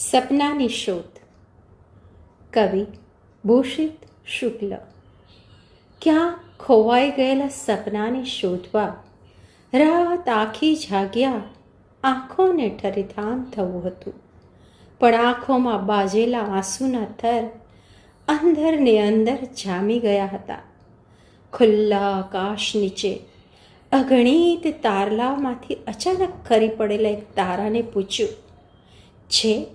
સપનાની શોધ. કવિ ભૂષિત શુક્લ. ક્યાં ખોવાઈ ગયેલા સપનાને શોધવા? રાત આખી જાગ્યા આંખોને ઠરીથામ થવું હતું. પણ આંખોમાં બાજેલા આંસુના થર અંદરને અંદર જામી ગયા હતા. ખુલ્લા આકાશ નીચે અગણિત તારલામાંથી અચાનક ખરી પડેલા એક તારાને પૂછ્યું, છે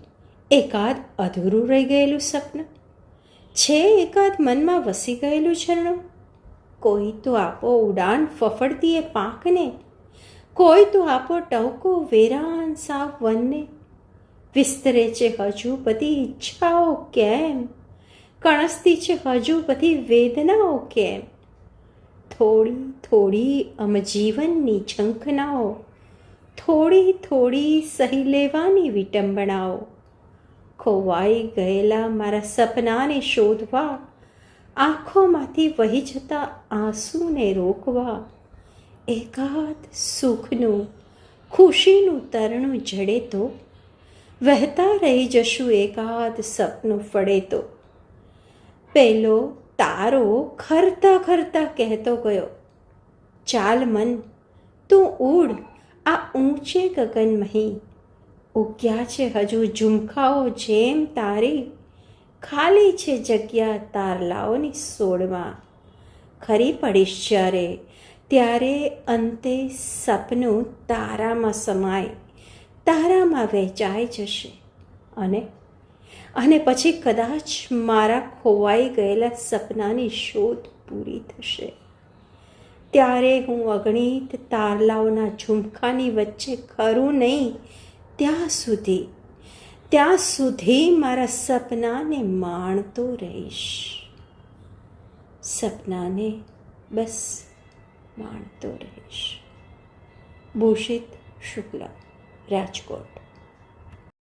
એકાદ અધૂરું રહી ગયેલું સપનું છે એકાદ મનમાં વસી ગયેલું ઝરણું? કોઈ તો આપો ઉડાન ફફડતી એ પાંખને, કોઈ તો આપો ટવકો વેરાન સાવ વનને. વિસ્તરે છે હજુ બધી ઈચ્છાઓ કેમ? કણસતી છે હજુ બધી વેદનાઓ કેમ? થોડી થોડી અમજીવનની ઝંખનાઓ, થોડી થોડી સહી લેવાની વિટંબણાઓ ખોવાઈ ગયેલા મારા સપનાને શોધવા, આંખોમાંથી વહી જતા આંસુને રોકવા, એકાદ સુખનું, ખુશીનું તરણું જડે તો, વહેતા રહી જશું એકાદ સપનું ફળે તો. પેલો તારો ખરતા ખરતા કહેતો ગયો, ચાલ મન, તું ઉડ આ ઊંચે ગગનમહી ઉગ્યા છે હજુ ઝુમખાઓ જેમ તારી, ખાલી છે જગ્યા તારલાઓની સોળમાં. ખરી પડીશ જ્યારે, ત્યારે અંતે સપનું તારામાં સમાય, તારામાં વહેંચાઈ જશે. અને અને પછી કદાચ મારા ખોવાઈ ગયેલા સપનાની શોધ પૂરી થશે. ત્યારે હું અગણિત તારલાઓના ઝુમખાની વચ્ચે ખરું નહીં ત્યાં સુધી ત્યાં સુધી મારા સપનાને માણતો રહીશ. સપનાને બસ માણતો રહીશ. ભૂષિત શુક્લા, રાજકોટ.